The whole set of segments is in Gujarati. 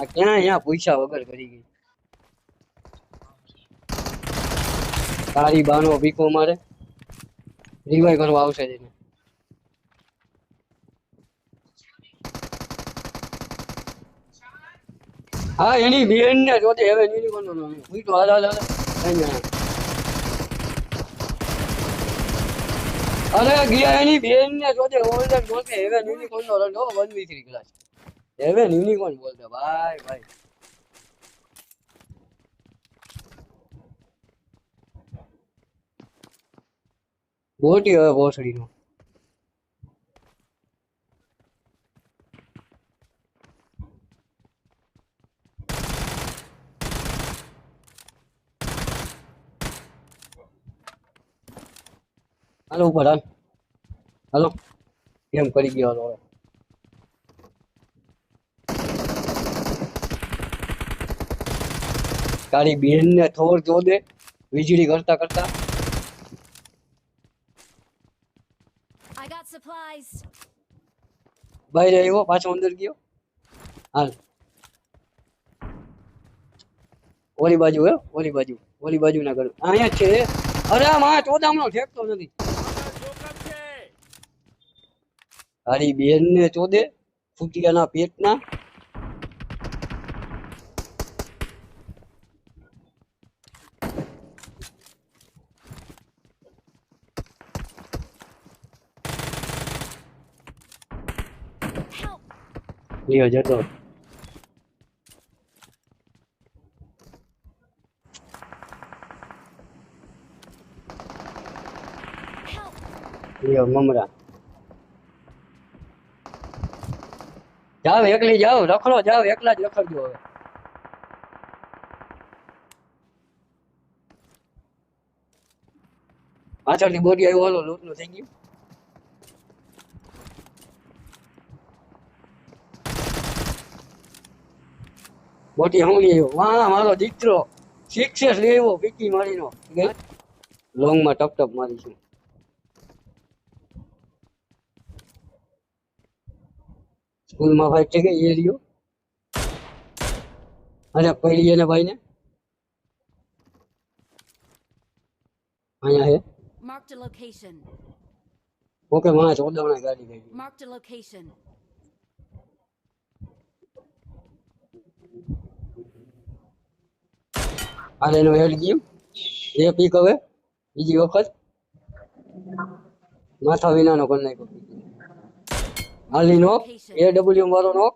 આ ક્યાં અહીંયા પૈસા વગર કરી ગઈ? તારી બાનો ભીખો મારે. રિવાય કરવા આવશે એને. હા, એની બેન ને જોતે હવે યુનિકોર્ન નો હું તો હાલ હાલ હાલ. અરે, ગયા એની બેન ને જોતે ઓર્ડર જોતે હવે યુનિકોર્ન નો વન વી થ્રી ક્લાસ હવે યુનિકોર્ન બોલતો ભાઈ ભાઈ ગોટી હવે ભોસડી નો હાલો ઉપર હાલ હાલો એમ કરી ગયો હાલો હવે. તારી બેન ને થોર જો દે વીજળી કરતા કરતા. બહાર આવ્યો પાછો અંદર ગયો. હાલ. ઓલી બાજુ હે ઓલી બાજુ ઓલી બાજુ ના કરું અહીંયા છે. અરે માં ચોદામણો ઠેકતો નથી. તારી બેન ને ચોદે ફૂટિયાના પેટના. લ્યો જતો Help! લ્યો મમરા જાવ એકલી જાવ રખડો જાવ એકલા જ રખડજો હવે પાછળથી બોડી આવ્યો હાલો લૂંટનું થઈ ગયું બોટી હું લઈ આવ્યો. વાહ મારો દીકરો. સિક્સેસ લેવો પીકી મારીનો. લોંગમાં ટપ ટપ મારીશું. સ્કૂલમાં ફાઈટ થઈ ગઈ એ રહ્યો? અને પડી એને ભાઈને. અહીંયા હે? માર્ક ધ લોકેશન ઓકે માં ચોદવણા ગાડી ગઈ. Mark the location. હાલ એનો હેડ ગયું. એ પીક હવે. બીજી વખત. માથા વિનાનો કરી નાખ્યો. હાલી નો. એ ડબલ્યુ મારો નો.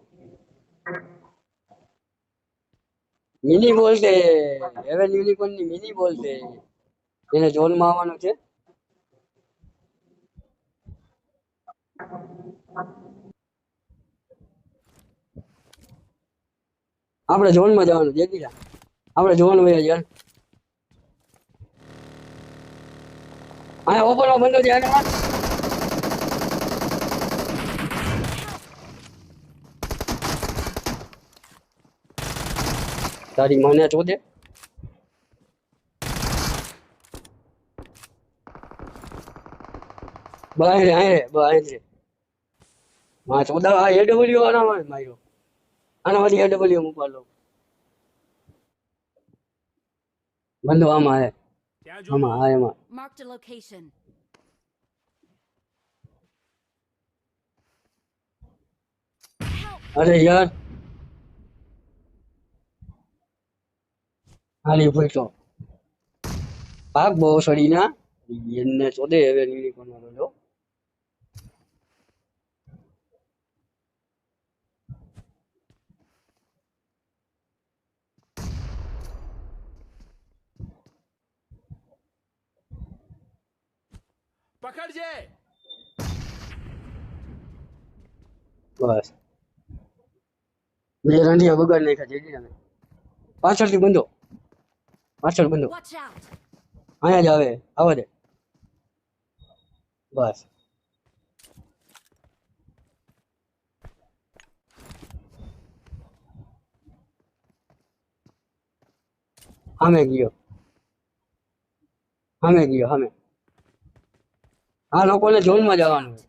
મિની બોલ છે. હેવન યુનિકોર્નની મિની બોલ છે. એને ઝોનમાં આવવાનું છે. આપણે ઝોનમાં જવાનું, દેખી દીરા આપણે જોવાનું હોય યાર અહીંયા ઓપન બંધો ધ્યાન રાખ. તારી મને ચોદે બાય આય બાય રે માં ચોદા આ એડબલ્યુ આના માર્યો આના માંથી એડબલ્યુ મૂકવા લો બંધો આમાં હે આમાં હા એમાં Marked a location. Help! અરે યાર હાલી ફૂટો પાક બહુ સડી ના એને ચોદે હવે યુનિકોર્ન વાળો લો પકડજે. બસ. બે રંડિયા બગાડ નાખ્યા જેડી તમે પાછળથી બંધો. પાછળ બંધો. અહીંયા જ આવે. આવો દે બસ. સામે ગયો. સામે ગયો સામે આ લોકોને ઝોનમાં જવાનું છે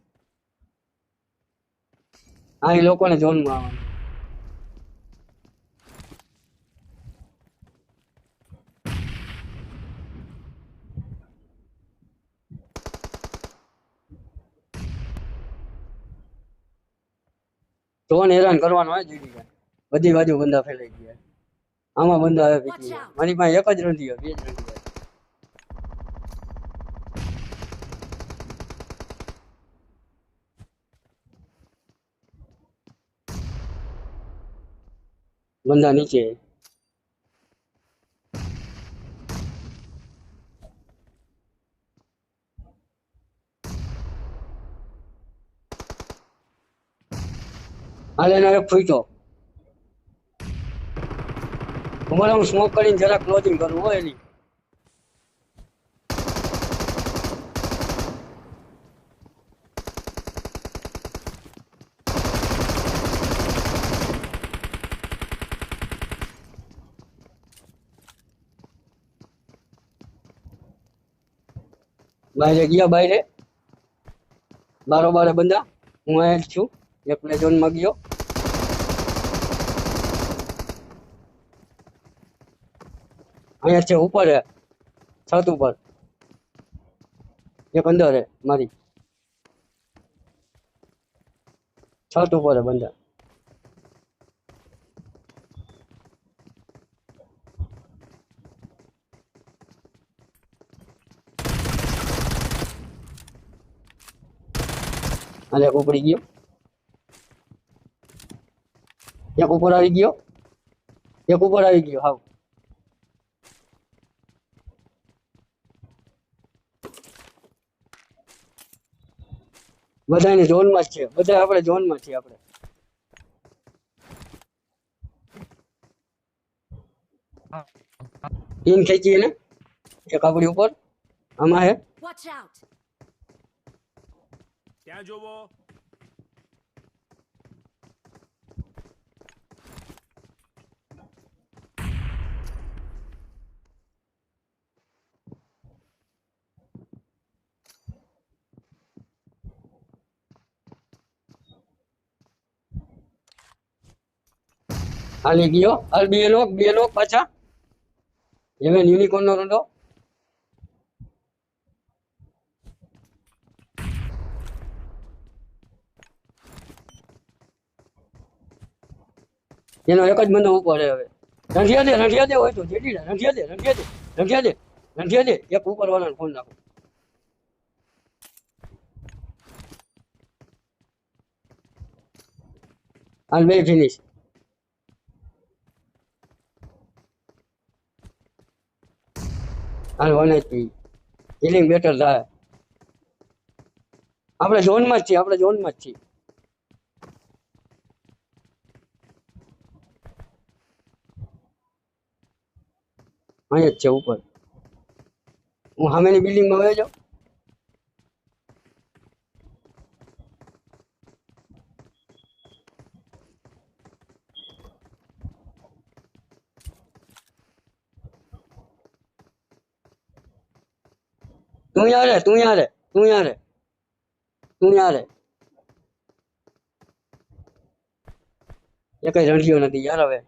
હા એ લોકોને ઝોનમાં આવવાનું ઝોન હેરાન કરવાનો હોય જીડી જાય બધી બાજુ બંદા ફેલાઈ ગયા આમાં બંદા આવે મારી પાસે એક જ રંધી બે જ રંધી બંદા નીચે. હાલે એનો એક ફૂટો અમારે હું સ્મોક કરીને જરા ક્લોઝિંગ કરવું હોય એની. બહાર ગયા બહાર બારો બારે બંધા હું અહીંયા જ છું. એક પ્લે ઝોનમાં ગયો. અહીંયા છે, ઉપર હે છત ઉપર. એક અંદર હે મારી. છત ઉપર હે બંદા. અને એક ઉપડી ગયો એક ઉપર આવી ગયો એક ઉપર આવી ગયો હાવ બધાને ઝોનમાં જ છે બધા આપણે ઝોનમાં છીએ આપણે પિન ખેંચીએ ને એક આપણી ઉપર આમાં હે Watch out! ત્યાં જોવો હાલી ગયો હાલ બે લોક બે લોક પાછા એવે યુનિકોર્ન નો રંડો એનો એક જ મને ઉપર છે હવે. રંધિયા દે રંધિયા દે હોય તો જેડી રંધિયા દે રંધિયા દે રંધિયા દે રંધિયા દે. એક ઉપર વાળાને ફોન નાખો બે ફિનિશ હાલ વન એચપી હિલિંગ બેટર થાય. આપણે ઝોનમાં જ છીએ, આપણે ઝોનમાં જ છીએ. અહીંયા જ છે ઉપર. હું સામેની બિલ્ડિંગમાં વયો તું યાર તું યાર તું યાર તું યાર એ કઈ રણ્યો નથી યાર હવે.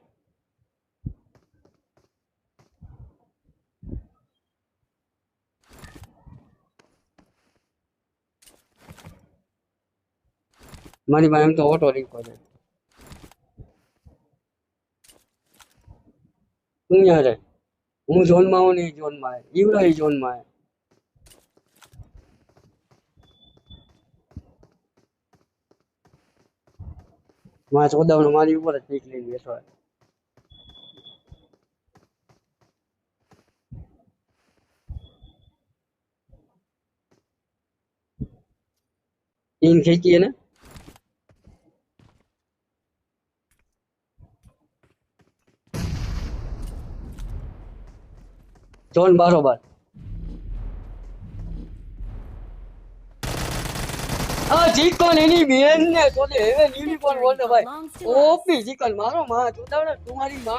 મારી પાસે એમ તો ઓટો રિક્ષો છે. યાર રે? હું ઝોનમાં હું નહીં ઝોનમાં ઈવડો ઈ ઝોનમાં મારા ચોદાવનો મારી ઉપર જ પીક લઈને બેઠો. ઈન ખેંચીએ ને જોન બારોબાર આ ચિકન એની બેન ને તો દે હવે યુનિકોર્ન બોલ ભાઈ belongs to us. OP chicken મારો માં ચોદાવને तुम्हारी माँ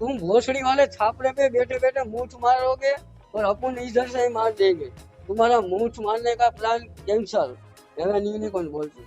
तुम भोसड़ी वाले छापड़े पे बैठे बैठे मूठ मारोगे और अपन इधर से ही मार देंगे तुम्हारा मूठ मारने का प्लान कैंसल एवं यूनिकॉर्न बोलती